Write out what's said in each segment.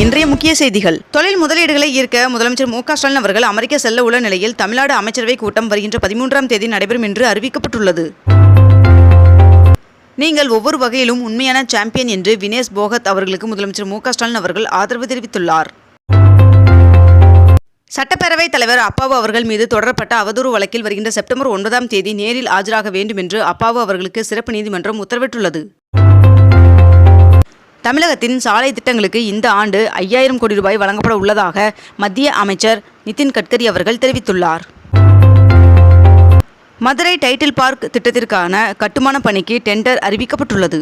இன்றைய முக்கிய செய்திகள். தொழில் முதலீடுகளை ஈர்க்க முதலமைச்சர் மு க ஸ்டாலின் அவர்கள் அமெரிக்க செல்ல உள்ள நிலையில் தமிழ்நாடு அமைச்சரவை கூட்டம் வருகின்ற பதிமூன்றாம் தேதி நடைபெறும் என்று அறிவிக்கப்பட்டுள்ளது. நீங்கள் ஒவ்வொரு வகையிலும் உண்மையான சாம்பியன் என்று வினேஷ் போகத் அவர்களுக்கு முதலமைச்சர் மு க ஸ்டாலின் அவர்கள் ஆதரவு தெரிவித்துள்ளார். சட்டப்பேரவைத் தலைவர் அப்பாவு அவர்கள் மீது தொடரப்பட்ட அவதூறு வழக்கில் வருகின்ற செப்டம்பர் ஒன்பதாம் தேதி நேரில் ஆஜராக வேண்டும் என்று அப்பாவு அவர்களுக்கு சிறப்பு நீதிமன்றம் உத்தரவிட்டுள்ளது. தமிழகத்தின் சாலை திட்டங்களுக்கு இந்த ஆண்டு ஐயாயிரம் கோடி ரூபாய் வழங்கப்பட உள்ளதாக மத்திய அமைச்சர் நிதின் கட்கரி அவர்கள் தெரிவித்துள்ளார். மதுரை டைட்டில் பார்க் திட்டத்திற்கான கட்டுமான பணிக்கு டெண்டர் அறிவிக்கப்பட்டுள்ளது.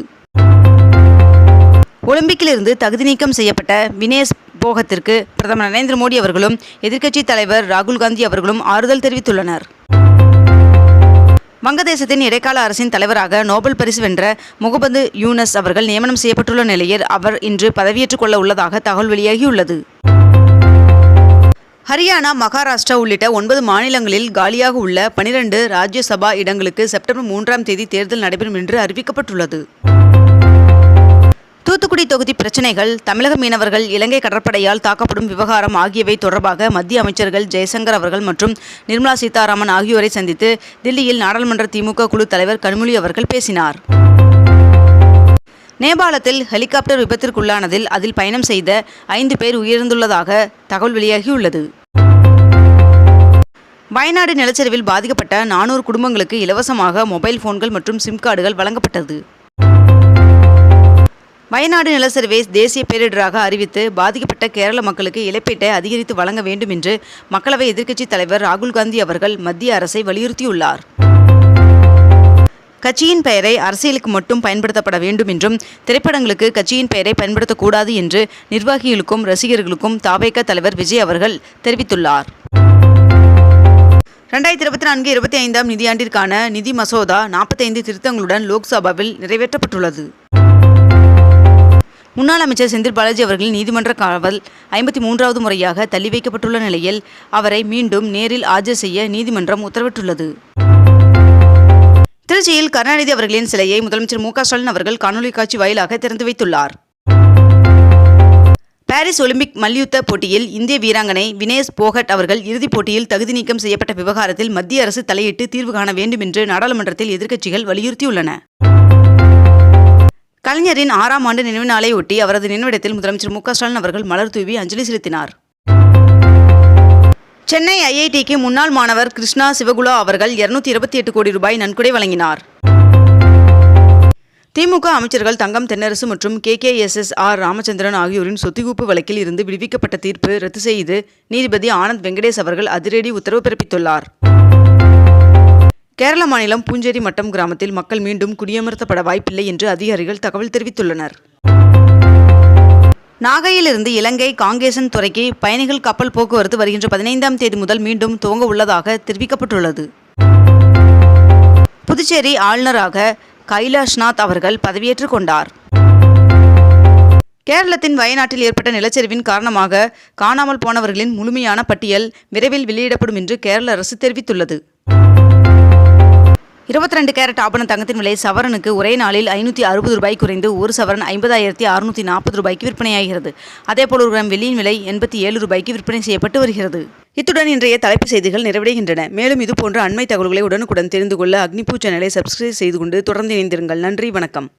ஒலிம்பிக்கிலிருந்து தகுதி நீக்கம் செய்யப்பட்ட வினேஷ் போகத்திற்கு பிரதமர் நரேந்திர மோடி அவர்களும் எதிர்க்கட்சித் தலைவர் ராகுல் காந்தி அவர்களும் ஆறுதல் தெரிவித்துள்ளனர். வங்கதேசத்தின் இடைக்கால அரசின் தலைவராக நோபல் பரிசு வென்ற முகமது யூனஸ் அவர்கள் நியமனம் செய்யப்பட்டுள்ள நிலையில் அவர் இன்று பதவியேற்றுக் கொள்ள உள்ளதாக தகவல் வெளியாகியுள்ளது. ஹரியானா மகாராஷ்டிரா உள்ளிட்ட ஒன்பது மாநிலங்களில் காலியாக உள்ள பனிரெண்டு ராஜ்யசபா இடங்களுக்கு செப்டம்பர் மூன்றாம் தேதி தேர்தல் நடைபெறும் என்று அறிவிக்கப்பட்டுள்ளது. தூத்துக்குடி தொகுதி பிரச்சினைகள் தமிழக மீனவர்கள் இலங்கை கடற்படையால் தாக்கப்படும் விவகாரம் ஆகியவை தொடர்பாக மத்திய அமைச்சர்கள் ஜெயசங்கர் அவர்கள் மற்றும் நிர்மலா சீதாராமன் ஆகியோரை சந்தித்து தில்லியில் நாடாளுமன்ற திமுக குழு தலைவர் கனிமொழி அவர்கள் பேசினார். நேபாளத்தில் ஹெலிகாப்டர் விபத்திற்குள்ளானதில் அதில் பயணம் செய்த ஐந்து பேர் உயிரிழந்துள்ளதாக தகவல் வெளியாகியுள்ளது. வயநாடு நிலச்சரிவில் பாதிக்கப்பட்ட நானூறு குடும்பங்களுக்கு இலவசமாக மொபைல் போன்கள் மற்றும் சிம் கார்டுகள் வழங்கப்பட்டது. வயநாடு நிலச்சரிவை தேசிய பேரிடராக அறிவித்து பாதிக்கப்பட்ட கேரள மக்களுக்கு இழப்பீட்டை அதிகரித்து வழங்க வேண்டும் என்று மக்களவை எதிர்க்கட்சித் தலைவர் ராகுல் காந்தி அவர்கள் மத்திய அரசை வலியுறுத்தியுள்ளார். கட்சியின் பெயரை அரசியலுக்கு மட்டும் பயன்படுத்தப்பட வேண்டும் என்றும் திரைப்படங்களுக்கு கட்சியின் பெயரை பயன்படுத்தக்கூடாது என்று நிர்வாகிகளுக்கும் ரசிகர்களுக்கும் தாவேக தலைவர் விஜய் அவர்கள் தெரிவித்துள்ளார். ரெண்டாயிரத்தி இருபத்தி நான்கு இருபத்தி ஐந்தாம் நிதியாண்டிற்கான நிதி மசோதா நாற்பத்தைந்து திருத்தங்களுடன் லோக்சபாவில் நிறைவேற்றப்பட்டுள்ளது. முன்னாள் அமைச்சர் செந்தில் பாலாஜி அவர்களின் நீதிமன்ற காவல் ஐம்பத்தி மூன்றாவது முறையாக தள்ளி வைக்கப்பட்டுள்ள நிலையில் அவரை மீண்டும் நேரில் ஆஜர் செய்ய நீதிமன்றம் உத்தரவிட்டுள்ளது. திருச்சியில் கருணாநிதி அவர்களின் சிலையை முதலமைச்சர் மு ஸ்டாலின் அவர்கள் காணொலி காட்சி வாயிலாக திறந்து வைத்துள்ளார். பாரிஸ் ஒலிம்பிக் மல்யுத்த போட்டியில் இந்திய வீராங்கனை வினேஷ் போகட் அவர்கள் இறுதிப் போட்டியில் தகுதி நீக்கம் செய்யப்பட்ட விவகாரத்தில் மத்திய அரசு தலையிட்டு தீர்வு காண வேண்டும் என்று நாடாளுமன்றத்தில் எதிர்க்கட்சிகள் வலியுறுத்தியுள்ளன. கலைஞரின் ஆறாம் ஆண்டு நினைவு நாளை ஒட்டி அவரது நினைவிடத்தில் முதலமைச்சர் மு ஸ்டாலின் அவர்கள் மலர் தூவி அஞ்சலி செலுத்தினார். சென்னை ஐஐடிக்கு முன்னாள் மாணவர் கிருஷ்ணா சிவகுலா அவர்கள் இருநூத்தி இருபத்தி எட்டு கோடி ரூபாய் நன்கொடை வழங்கினார். திமுக அமைச்சர்கள் தங்கம் தென்னரசு மற்றும் K K S S R Ramachandran ஆகியோரின் சொத்துகுப்பு வழக்கில் இருந்து விடுவிக்கப்பட்ட தீர்ப்பு ரத்து செய்து நீதிபதி ஆனந்த் வெங்கடேஷ் அவர்கள் அதிரடி உத்தரவு பிறப்பித்துள்ளார். கேரள மாநிலம் பூஞ்சேரி மட்டம் கிராமத்தில் மக்கள் மீண்டும் குடியமர்த்தப்பட வாய்ப்பில்லை என்று அதிகாரிகள் தகவல் தெரிவித்துள்ளனர். நாகையிலிருந்து இலங்கை காங்கேசன் துறைக்கு பயணிகள் கப்பல் போக்குவரத்து வருகின்ற பதினைந்தாம் தேதி முதல் மீண்டும் துவங்க உள்ளதாக தெரிவிக்கப்பட்டுள்ளது. புதுச்சேரி ஆளுநராக கைலாஷ்நாத் அவர்கள் பதவியேற்றுக் கொண்டார். கேரளத்தின் வயநாட்டில் ஏற்பட்ட நிலச்சரிவின் காரணமாக காணாமல் போனவர்களின் முழுமையான பட்டியல் விரைவில் வெளியிடப்படும் என்று கேரள அரசு தெரிவித்துள்ளது. இருபத்தி ரெண்டு கேரட் ஆபண தங்கத்தின் விலை சவரனுக்கு ஒரே நாளில் ஐநூற்றி அறுபது ரூபாய் குறைந்து ஒரு சவரன் ஐம்பதாயிரத்தி அறுநூற்றி நாற்பது ரூபாய்க்கு விற்பனையாகிறது. அதேபோல் ஒரு கிராம் வெள்ளியின் விலை எண்பத்தி ஏழு ரூபாய்க்கு விற்பனை செய்யப்பட்டு வருகிறது. இத்துடன் இன்றைய தலைப்புச் செய்திகள் நிறைவடைகின்றன. மேலும் இதுபோன்ற அண்மை தகவல்களை உடனுக்குடன் தெரிந்து கொள்ள அக்னிபூ சேனலை சப்ஸ்கிரைப் செய்து கொண்டு தொடர்ந்து இணைந்திருங்கள். நன்றி வணக்கம்.